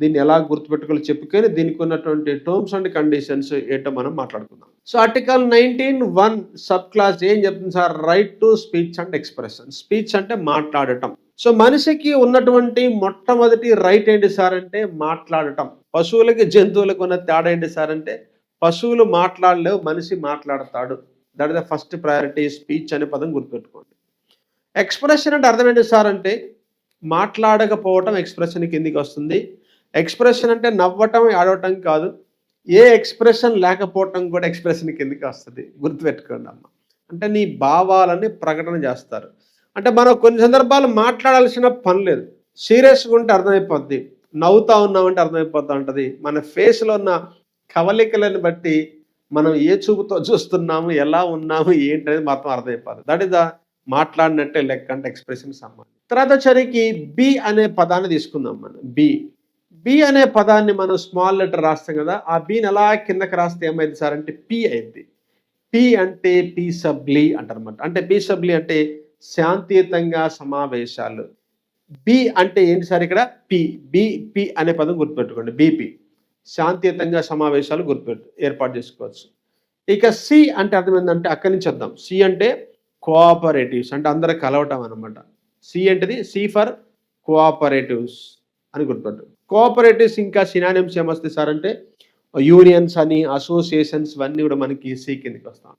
దీన్ని ఎలా గుర్తుపెట్టుకోవాలో చెప్పుకొని దీనికి ఉన్నటువంటి టర్మ్స్ అండ్ కండిషన్స్ ఏంటో మనం మాట్లాడుకుందాం. So article nineteen one sub clause ఏం చెప్తుంది sir? Right to speech and expression speech అంటే మాట్లాడటం. సో మనిషికి ఉన్నటువంటి మొట్టమొదటి రైట్ ఏంటి సార్ అంటే మాట్లాడటం. పశువులకి జంతువులకు ఉన్న తేడా ఏంటి సార్ అంటే పశువులు మాట్లాడలేవు మనిషి మాట్లాడతాడు. That is the first priority speech అనే పదం గుర్తుపెట్టుకోండి. ఎక్స్ప్రెషన్ అంటే అర్థం ఏంటి సార్ అంటే మాట్లాడకపోవటం ఎక్స్ప్రెషన్ కిందికి వస్తుంది. ఎక్స్ప్రెషన్ అంటే నవ్వటం ఆడవటం కాదు. ఏ ఎక్స్ప్రెషన్ లేకపోవటం కూడా ఎక్స్ప్రెషన్ కిందకి వస్తుంది. గుర్తుపెట్టుకోండి అమ్మ. అంటే నీ భావాలని ప్రకటన చేస్తారు. అంటే మనం కొన్ని సందర్భాలు మాట్లాడాల్సిన పని లేదు. సీరియస్గా ఉంటే అర్థమైపోద్ది. నవ్వుతా ఉన్నామంటే అర్థమైపోతా ఉంటుంది మన ఫేస్లో ఉన్న కవలికలను బట్టి మనం ఏ చూపుతో చూస్తున్నాము ఎలా ఉన్నాము ఏంటి అనేది మాత్రం అర్థమైపోతుంది దట్ ఇస్ మాట్లాడినట్టే లెక్క అంటే ఎక్స్ప్రెషన్ సంబంధం తర్వాత చరికి బి అనే పదాన్ని తీసుకుందాం మనం. బి. బి అనే పదాన్ని మనం స్మాల్ లెటర్ రాస్తాం కదా ఆ బీని అలా కిందకి రాస్తే ఏమైంది సార్ అంటే పి అయింది. పి అంటే పీసబ్లీ అంటారనమాట అంటే పీసబ్లీ అంటే శాంతియుతంగా సమావేశాలు. బి అంటే ఏంటి సార్ ఇక్కడ? పి బి పి అనే పదం గుర్తుపెట్టుకోండి. బీపీ శాంతియుతంగా సమావేశాలు గుర్తుపెట్టు ఏర్పాటు చేసుకోవచ్చు. ఇక సి అంటే అర్థం ఏంటంటే అక్కడి నుంచి వద్దాం. సి అంటే కోఆపరేటివ్స్ అంటే అందరూ కలవటం అనమాట సి అంటేది సి ఫర్ కోఆపరేటివ్స్ అని గుర్తుపెట్టు. కోఆపరేటివ్స్ ఇంకా సినానిమ్స్ ఏమొస్తాయి సార్ అంటే యూనియన్స్ అని అసోసియేషన్స్ ఇవన్నీ కూడా మనకి సి కిందకి వస్తాం